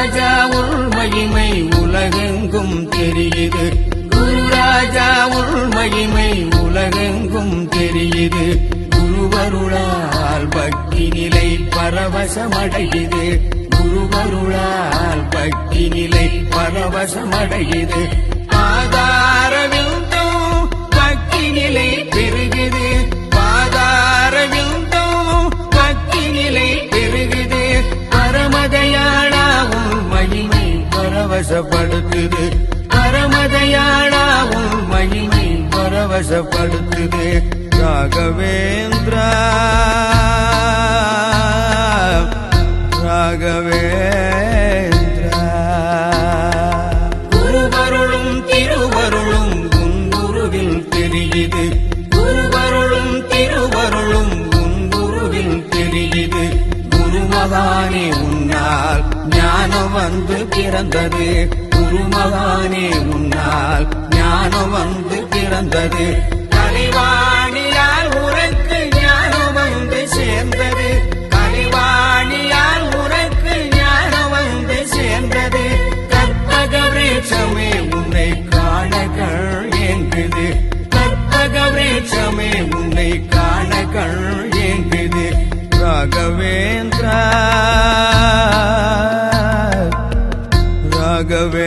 ராஜா உள்மகிமை உலகெங்கும் தெரியுது. குரு ராஜா உள்மகிமை உலகெங்கும் தெரியுது. குருவருளால் பக்தி நிலை பரவசமடையுது. குருவருளால் பக்தி நிலை பரவசமடையுது. பரவசப்படுத்துது. பரமதயாளாவும் மகிமை பரவசப்படுத்துது. ராகவேந்திரா ராகவேந்திரா. குருவருளும் திருவருளும் குருவில் தெரியுது. குருவருளும் திருவருளும் குருவில் தெரியுது. குருமகானே ஞானம் வந்து பிறந்தது. குருமகானே முன்னால் ஞானம் வந்து பிறந்தது. கலைவாணியால் உனக்கு ஞானம் வந்து சேர்ந்தது. கலைவாணியால் உனக்கு ஞானம் வந்து சேர்ந்தது. கற்பக விரேட்சமே உன்னை காண கண் ஏங்குது. கற்பக விரேட்சமே உன்னை ஆகவே